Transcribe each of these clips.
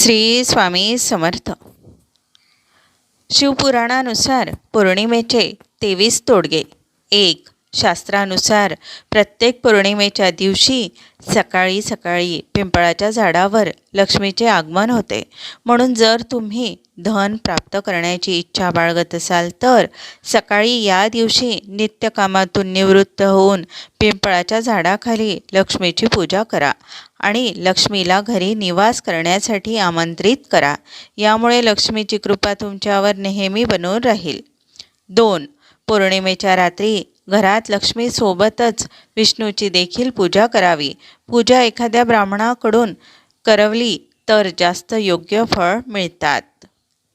श्री स्वामी समर्थ. शिवपुराणानुसार पौर्णिमेचे तेवीस तोडगे. एक शास्त्रानुसार प्रत्येक पौर्णिमेच्या दिवशी सकाळी सकाळी पिंपळाच्या झाडावर लक्ष्मीचे आगमन होते. म्हणून जर तुम्ही धन प्राप्त करण्याची इच्छा बाळगत असाल तर सकाळी या दिवशी नित्यकामातून निवृत्त होऊन पिंपळाच्या झाडाखाली लक्ष्मीची पूजा करा आणि लक्ष्मीला घरी निवास करण्यासाठी आमंत्रित करा. यामुळे लक्ष्मीची कृपा तुमच्यावर नेहमी बनून राहील. दोन पौर्णिमेच्या रात्री घरात लक्ष्मीसोबतच विष्णूची देखील पूजा करावी. पूजा एखाद्या ब्राह्मणाकडून करवली तर जास्त योग्य फळ मिळतात.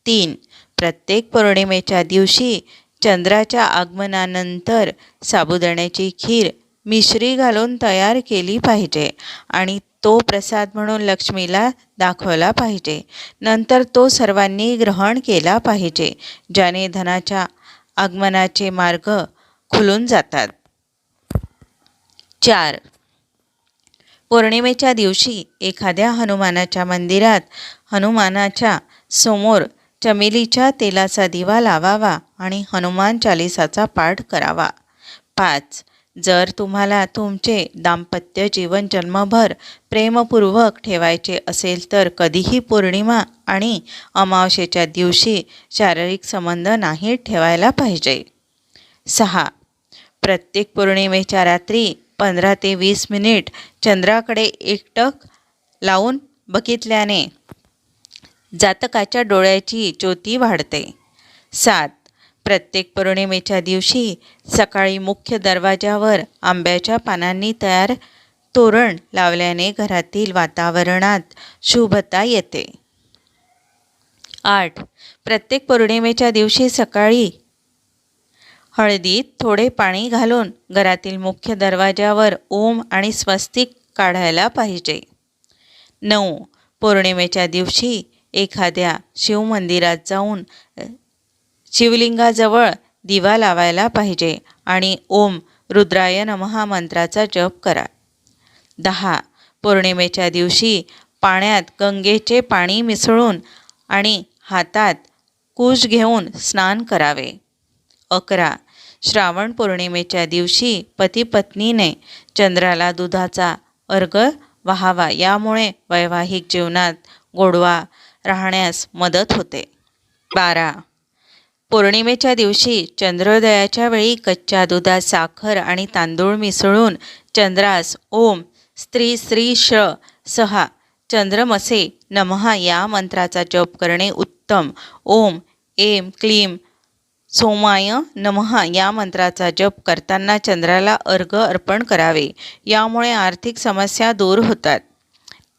तीन प्रत्येक पौर्णिमेच्या दिवशी चंद्राच्या आगमनानंतर साबुदाण्याची खीर मिश्री घालून तयार केली पाहिजे आणि तो प्रसाद म्हणून लक्ष्मीला दाखवला पाहिजे. नंतर तो सर्वांनी ग्रहण केला पाहिजे ज्याने धनाच्या आगमनाचे मार्ग खुलून जातात. चार. पौर्णिमेच्या दिवशी एखाद्या हनुमानाच्या मंदिरात हनुमानाच्या समोर चमेलीच्या तेलाचा दिवा लावावा आणि हनुमान चालिसाचा पाठ करावा. पाच. जर तुम्हाला तुमचे दाम्पत्य जीवन जन्मभर प्रेमपूर्वक ठेवायचे असेल तर कधीही पौर्णिमा आणि अमावस्येच्या दिवशी शारीरिक संबंध नाही ठेवायला पाहिजे. सहा. प्रत्येक पौर्णिमेच्या रात्री पंधरा ते वीस मिनिट चंद्राकडे एकटक लावून बघितल्याने जातकाच्या डोळ्याची ज्योती वाढते. सात. प्रत्येक पौर्णिमेच्या दिवशी सकाळी मुख्य दरवाजावर आंब्याच्या पानांनी तयार तोरण लावल्याने घरातील वातावरणात शुभता येते. आठ. प्रत्येक पौर्णिमेच्या दिवशी सकाळी हळदीत थोडे पाणी घालून घरातील मुख्य दरवाजावर ओम आणि स्वस्तिक काढायला पाहिजे. नऊ. पौर्णिमेच्या दिवशी एखाद्या शिवमंदिरात जाऊन शिवलिंगाजवळ दिवा लावायला पाहिजे आणि ओम रुद्राय नमहा मंत्राचा जप करा. दहा. पौर्णिमेच्या दिवशी पाण्यात गंगेचे पाणी मिसळून आणि हातात कुश घेऊन स्नान करावे. अकरा. श्रावण पौर्णिमेच्या दिवशी पती पत्नीने चंद्राला दुधाचा अर्घ वाहावा. यामुळे वैवाहिक जीवनात गोडवा राहण्यास मदत होते. बारा. पौर्णिमेच्या दिवशी चंद्रोदयाच्या वेळी कच्च्या दुधात साखर आणि तांदूळ मिसळून चंद्रास ओम स्त्री श्री श सहा चंद्रमसे नमहा या मंत्राचा जप करणे उत्तम. ओम एम क्लीम सोमाय नमहा या मंत्राचा जप करताना चंद्राला अर्घ अर्पण करावे. यामुळे आर्थिक समस्या दूर होतात.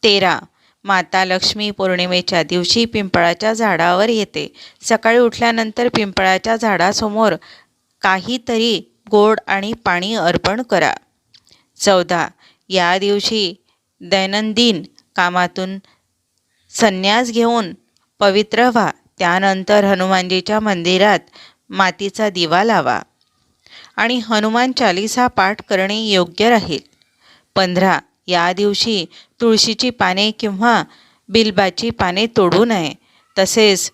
तेरा. माता लक्ष्मी पौर्णिमेच्या दिवशी पिंपळाच्या झाडावर येते. सकाळी उठल्यानंतर पिंपळाच्या झाडासमोर काहीतरी गोड आणि पाणी अर्पण करा. चौदा. या दिवशी दैनंदिन कामातून संन्यास घेऊन पवित्र व्हा. त्यानंतर हनुमानजीच्या मंदिरात मातीचा दिवा लावा. आणि हनुमान चालिसा पाठ करणे योग्य राहील. पंधरा या दिवशी तुळशीची पाने किंवा बिलबाची पाने तोडू नये. तसेच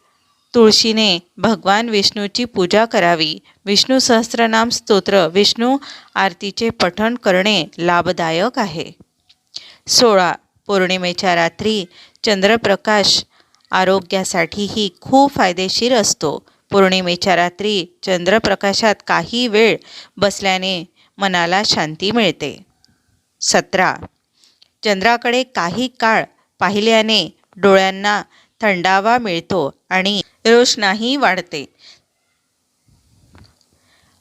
तुळशीने भगवान विष्णूची पूजा करावी. विष्णू सहस्रनाम स्तोत्र विष्णू आरतीचे पठण करणे लाभदायक आहे. सोळा पौर्णिमेच्या रात्री चंद्रप्रकाश आरोग्यासाठीही खूप फायदेशीर असतो. पौर्णिमेच्या रात्री चंद्रप्रकाशात काही वेळ बसल्याने मनाला शांती मिळते. सतरा. चंद्राकडे काही काळ पाहिल्याने डोळ्यांना थंडावा मिळतो आणि रोषणाही वाढते.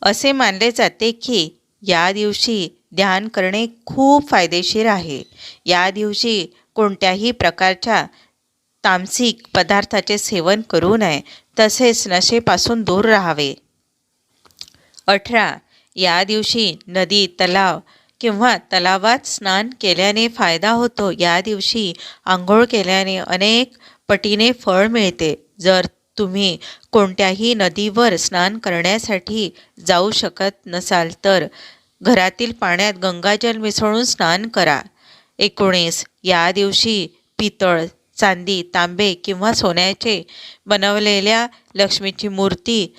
असे मानले जाते की या दिवशी ध्यान करणे खूप फायदेशीर आहे. या दिवशी कोणत्याही प्रकारच्या तामसिक पदार्थाचे सेवन करू नये तसेच नशेपासून दूर राहावे. अठरा. या दिवशी नदी तलाव किंवा तलावात स्नान केल्याने फायदा होतो. या दिवशी आंघोळ केल्याने अनेक पटीने फळ मिळते. जर तुम्ही कोणत्याही नदीवर स्नान करण्यासाठी जाऊ शकत नसाल तर घरातील पाण्यात गंगाजल मिसळून स्नान करा. एकोणीस. या दिवशी पितळ चांदी तांबे किंवा सोन्याचे बनवलेल्या लक्ष्मीची मूर्ती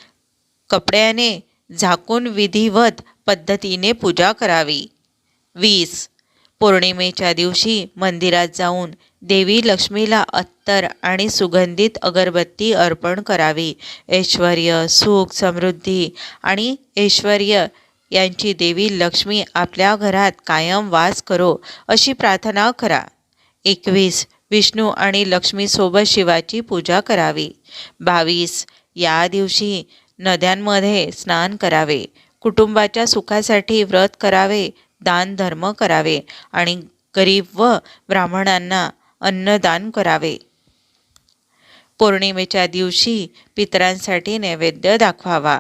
कपड्याने झाकून विधिवत पद्धतीने पूजा करावी. वीस. पौर्णिमेच्या दिवशी मंदिरात जाऊन देवी लक्ष्मीला अत्तर आणि सुगंधित अगरबत्ती अर्पण करावी. ऐश्वर सुख समृद्धी आणि ऐश्वर यांची देवी लक्ष्मी आपल्या घरात कायम वास करो अशी प्रार्थना करा. एकवीस. विष्णू आणि लक्ष्मीसोबत शिवाची पूजा करावी. बावीस या दिवशी नद्यांमध्ये स्नान करावे. कुटुंबाच्या सुखासाठी व्रत करावे दान धर्म करावे आणि गरीब व ब्राह्मणांना अन्नदान करावे. पौर्णिमेच्या दिवशी पितरांसाठी नैवेद्य दाखवावा.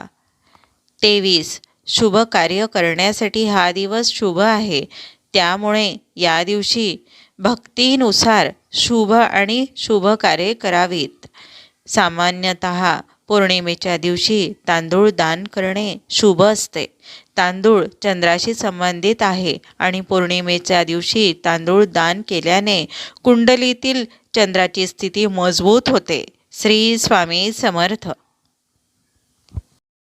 तेवीस शुभ कार्य करण्यासाठी हा दिवस शुभ आहे. त्यामुळे या दिवशी भक्तीनुसार शुभ आणि शुभ कार्य करावीत. सामान्यतः पौर्णिमेच्या दिवशी तांदूळ दान करणे शुभ असते. तांदूळ चंद्राशी संबंधित आहे आणि पौर्णिमेच्या दिवशी तांदूळ दान केल्याने कुंडलीतील चंद्राची स्थिती मजबूत होते. श्री स्वामी समर्थ.